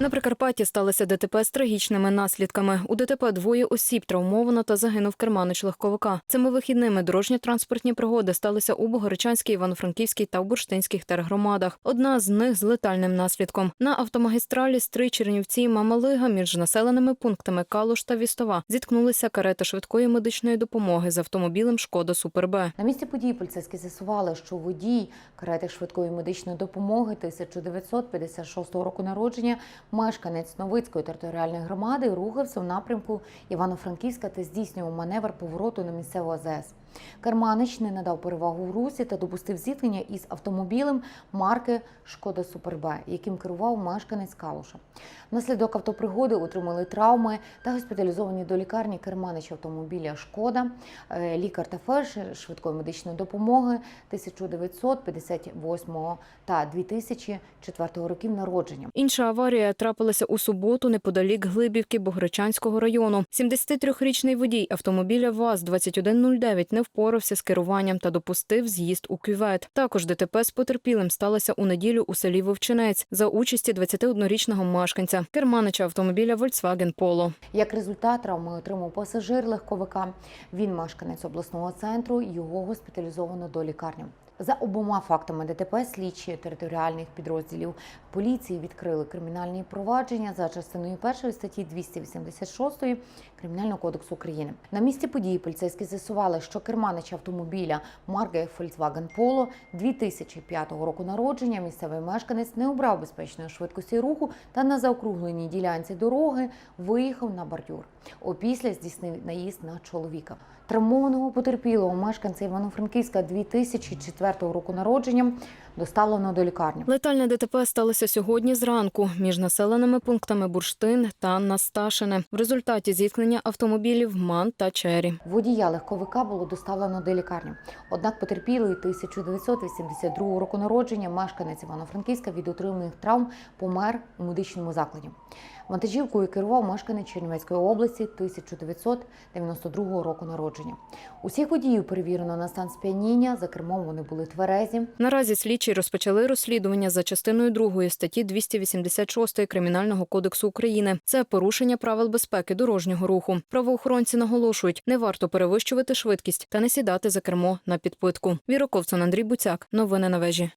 На Прикарпатті сталося ДТП з трагічними наслідками. У ДТП двоє осіб травмовано та загинув керманич легковика. Цими вихідними дорожньо-транспортні пригоди сталися у Богородчанській, Івано-Франківській та Бурштинських тергромадах. Одна з них з летальним наслідком. На автомагістралі Стрий Чернівці Мамалига між населеними пунктами Калуш та Вістова зіткнулися карети швидкої медичної допомоги з автомобілем Шкода Супер Б. На місці події поліцейські з'ясували, що водій карети швидкої медичної допомоги 1956 року народження, мешканець Новицької територіальної громади, рухався в напрямку Івано-Франківська та здійснював маневр повороту на місцеву АЗС. Керманич не надав перевагу в русі та допустив зіткнення із автомобілем марки Шкода Супер Б, яким керував мешканець Калуша. Внаслідок автопригоди отримали травми та госпіталізовані до лікарні керманич автомобіля Шкода, е, лікар та фельдшер швидкої медичної допомоги 1958 та 2004 років народження. Інша аварія трапилася у суботу неподалік Глибівки Богородчанського району. 73-річний водій автомобіля ВАЗ-2109 не впорався з керуванням та допустив з'їзд у кювет. Також ДТП з потерпілим сталося у неділю у селі Вовчинець за участі 21-річного мешканця керманича автомобіля Volkswagen Polo. Як результат травми отримав пасажир легковика. Він мешканець обласного центру. Його госпіталізовано до лікарні. За обома фактами ДТП слідчі територіальних підрозділів поліції відкрили кримінальні провадження за частиною першої статті 286 Кримінального кодексу України. На місці події поліцейські з'ясували, що керманич автомобіля марки Volkswagen Polo 2005 року народження місцевий мешканець не обрав безпечної швидкості руху та на заокругленій ділянці дороги виїхав на бордюр. Опісля здійснив наїзд на чоловіка. Травмованого потерпілого мешканця Івано-Франківська 2004 року народження доставлено до лікарні. Летальне ДТП сталося сьогодні зранку між населеними пунктами Бурштин та Насташине. В результаті зіткнення автомобілів МАН та Чері. Водія легковика було доставлено до лікарні. Однак потерпілий 1982 року народження, мешканець Івано-Франківська від отриманих травм помер у медичному закладі. Вантажівкою керував мешканець Чернівецької області 1992 року народження. Усіх водіїв перевірено на стан сп'яніння. За кермом вони були тверезі. Наразі слідчі розпочали розслідування за частиною 2 статті 286 Кримінального кодексу України. Це порушення правил безпеки дорожнього руху. Правоохоронці наголошують, не варто перевищувати швидкість та не сідати за кермо на підпитку. Віроковцон Андрій Буцяк. Новини на вежі.